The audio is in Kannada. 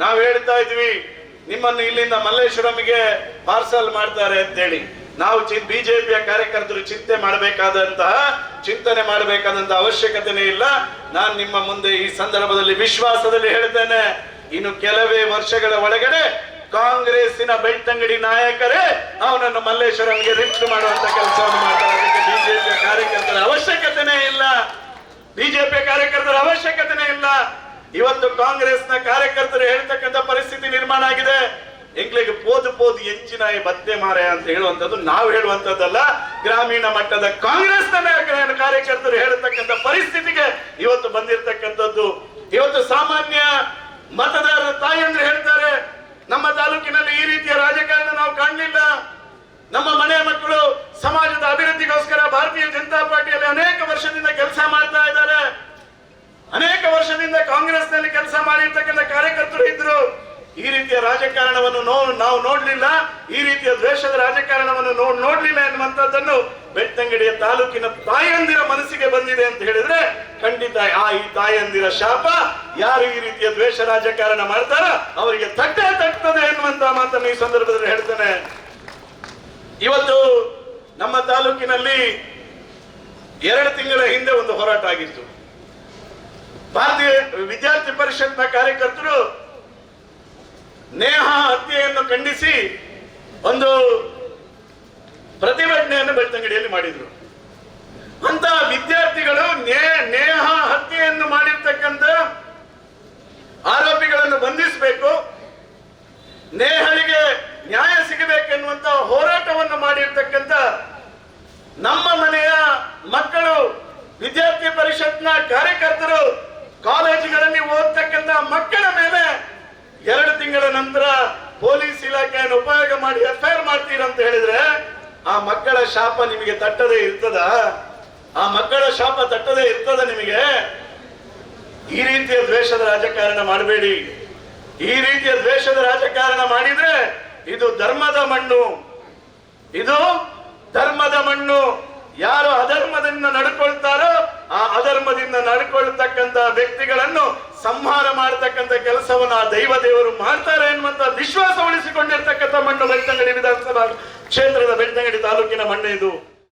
ನಾವು ಹೇಳ್ತಾ ಇದ್ವಿ, ನಿಮ್ಮನ್ನು ಇಲ್ಲಿಂದ ಮಲ್ಲೇಶ್ವರಂಗೆ ಪಾರ್ಸಲ್ ಮಾಡ್ತಾರೆ ಅಂತೇಳಿ. ನಾವು ಬಿಜೆಪಿಯ ಕಾರ್ಯಕರ್ತರು ಚಿಂತೆ ಮಾಡಬೇಕಾದಂತಹ, ಚಿಂತನೆ ಮಾಡಬೇಕಾದಂತಹ ಅವಶ್ಯಕತೆನೇ ಇಲ್ಲ. ನಾನು ನಿಮ್ಮ ಮುಂದೆ ಈ ಸಂದರ್ಭದಲ್ಲಿ ವಿಶ್ವಾಸದಲ್ಲಿ ಹೇಳ್ತೇನೆ. ಇನ್ನು ಕೆಲವೇ ವರ್ಷಗಳ ಒಳಗಡೆ ಕಾಂಗ್ರೆಸ್ಸಿನ ಬೆಳ್ತಂಗಡಿ ನಾಯಕರೇ ಅವನನ್ನು ಮಲ್ಲೇಶ್ವರಂಗೆ ರಿಫ್ಟ್ ಮಾಡುವಂತ ಕೆಲಸವನ್ನು ಮಾಡ್ತಾರೆ ಬಿಜೆಪಿ ಕಾರ್ಯಕರ್ತರ ಅವಶ್ಯಕತೆನೇ ಇಲ್ಲ. ಬಿಜೆಪಿ ಕಾರ್ಯಕರ್ತರ ಅವಶ್ಯಕತೆನೇ ಇಲ್ಲ. ಇವತ್ತು ಕಾಂಗ್ರೆಸ್ನ ಕಾರ್ಯಕರ್ತರು ಹೇಳ್ತಕ್ಕಂಥ ಪರಿಸ್ಥಿತಿ ನಿರ್ಮಾಣ ಆಗಿದೆ. ಎಂಗ್ಲಿಗೆ ಪೋದು ಪೋದು ಹೆಂಚಿನ ಬತ್ತೆ ಮಾರೆ ಅಂತ ಹೇಳುವಂತದ್ದು ನಾವು ಹೇಳುವಂತದ್ದಲ್ಲ ಗ್ರಾಮೀಣ ಮಟ್ಟದ ಕಾಂಗ್ರೆಸ್ ಕಾರ್ಯಕರ್ತರು ಹೇಳತಕ್ಕಂಥ ಪರಿಸ್ಥಿತಿಗೆ ಇವತ್ತು ಬಂದಿರತಕ್ಕಂಥದ್ದು. ಇವತ್ತು ಸಾಮಾನ್ಯ ಮತದಾರರ ತಾಯಿಯಂದ್ರೆ ಹೇಳ್ತಾರೆ, ನಮ್ಮ ತಾಲೂಕಿನಲ್ಲಿ ಈ ರೀತಿಯ ರಾಜಕಾರಣ ನಾವು ಕಾಣಲಿಲ್ಲ. ನಮ್ಮ ಮನೆಯ ಮಕ್ಕಳು ಸಮಾಜದ ಅಭಿವೃದ್ಧಿಗೋಸ್ಕರ ಭಾರತೀಯ ಜನತಾ ಪಾರ್ಟಿಯಲ್ಲಿ ಅನೇಕ ವರ್ಷದಿಂದ ಕೆಲಸ ಮಾಡ್ತಾ ವರ್ಷದಿಂದ ಕಾಂಗ್ರೆಸ್ನಲ್ಲಿ ಕೆಲಸ ಮಾಡಿರ್ತಕ್ಕಂಥ ಕಾರ್ಯಕರ್ತರು ಇದ್ರು, ಈ ರೀತಿಯ ರಾಜಕಾರಣವನ್ನು ನಾವು ನೋಡ್ಲಿಲ್ಲ, ಈ ರೀತಿಯ ದ್ವೇಷದ ರಾಜಕಾರಣವನ್ನು ನೋಡ್ಲಿಲ್ಲ ಎನ್ನುವಂಥದ್ದನ್ನು ಬೆಟ್ಟಂಗಡಿಯ ತಾಲೂಕಿನ ತಾಯಂದಿರ ಮನಸ್ಸಿಗೆ ಬಂದಿದೆ ಅಂತ ಹೇಳಿದ್ರೆ ಖಂಡಿತ ಆ ಈ ತಾಯಂದಿರ ಶಾಪ, ಯಾರು ಈ ರೀತಿಯ ದ್ವೇಷ ರಾಜಕಾರಣ ಮಾಡ್ತಾರ ಅವರಿಗೆ ತಟ್ಟೆ ತಟ್ಟದೆ ಎನ್ನುವಂತ ಮಾತನ್ನು ಈ ಸಂದರ್ಭದಲ್ಲಿ ಹೇಳ್ತೇನೆ. ಇವತ್ತು ನಮ್ಮ ತಾಲೂಕಿನಲ್ಲಿ ಎರಡು ತಿಂಗಳ ಹಿಂದೆ ಒಂದು ಹೋರಾಟ ಆಗಿತ್ತು. ಭಾರತೀಯ ವಿದ್ಯಾರ್ಥಿ ಪರಿಷತ್ನ ಕಾರ್ಯಕರ್ತರು ನೇಹ ಹತ್ಯೆಯನ್ನು ಖಂಡಿಸಿ ಒಂದು ಪ್ರತಿಭಟನೆಯನ್ನು ಬೆಳ್ತಂಗಡಿಯಲ್ಲಿ ಮಾಡಿದ್ರು. ಅಂತ ವಿದ್ಯಾರ್ಥಿಗಳು ನೇಹ ಹತ್ಯೆಯನ್ನು ಮಾಡಿರ್ತಕ್ಕಂಥ ಆರೋಪಿಗಳನ್ನು ಬಂಧಿಸಬೇಕು ನೇಹಳಿಗೆ ನ್ಯಾಯ ಸಿಗಬೇಕೆನ್ನುವಂತ ಹೋರಾಟವನ್ನು ಮಾಡಿರ್ತಕ್ಕಂಥ ನಮ್ಮ ಮನೆಯ ಮಕ್ಕಳು ವಿದ್ಯಾರ್ಥಿ ಪರಿಷತ್ನ ಕಾರ್ಯಕರ್ತರು ಕಾಲೇಜುಗಳಲ್ಲಿ ಓದ್ತಕ್ಕಂಥ ಮಕ್ಕಳ ಮೇಲೆ ಎರಡು ತಿಂಗಳ ನಂತರ ಪೊಲೀಸ್ ಇಲಾಖೆಯನ್ನು ಉಪಯೋಗ ಮಾಡಿ ಎಫ್ಐಆರ್ ಮಾಡ್ತೀರಂತ ಹೇಳಿದ್ರೆ, ಆ ಮಕ್ಕಳ ಶಾಪ ನಿಮಗೆ ತಟ್ಟದೇ ಇರ್ತದ? ಆ ಮಕ್ಕಳ ಶಾಪ ತಟ್ಟದೇ ಇರ್ತದ ನಿಮಗೆ? ಈ ರೀತಿಯ ದ್ವೇಷದ ರಾಜಕಾರಣ ಮಾಡಬೇಡಿ. ಈ ರೀತಿಯ ದ್ವೇಷದ ರಾಜಕಾರಣ ಮಾಡಿದ್ರೆ ಇದು ಧರ್ಮದ ಮಣ್ಣು. ಇದು ಧರ್ಮದ ಮಣ್ಣು. ಯಾರು ಅಧರ್ಮದಿಂದ ನಡ್ಕೊಳ್ತಾರೋ ಆ ಅಧರ್ಮದಿಂದ ನಡ್ಕೊಳ್ತಕ್ಕಂತ ವ್ಯಕ್ತಿಗಳನ್ನು ಸಂಹಾರ ಮಾಡತಕ್ಕಂತ ಕೆಲಸವನ್ನು ಆ ದೈವ ದೇವರು ಮಾಡ್ತಾರೆ ಎನ್ನುವಂತ ವಿಶ್ವಾಸ ಉಳಿಸಿಕೊಂಡಿರ್ತಕ್ಕಂಥ ಮಣ್ಣು ಬೆಳ್ತಂಗಡಿ ವಿಧಾನಸಭಾ ಕ್ಷೇತ್ರದ ಬೆಳ್ತಂಗಡಿ ತಾಲೂಕಿನ ಮಣ್ಣು ಇದು.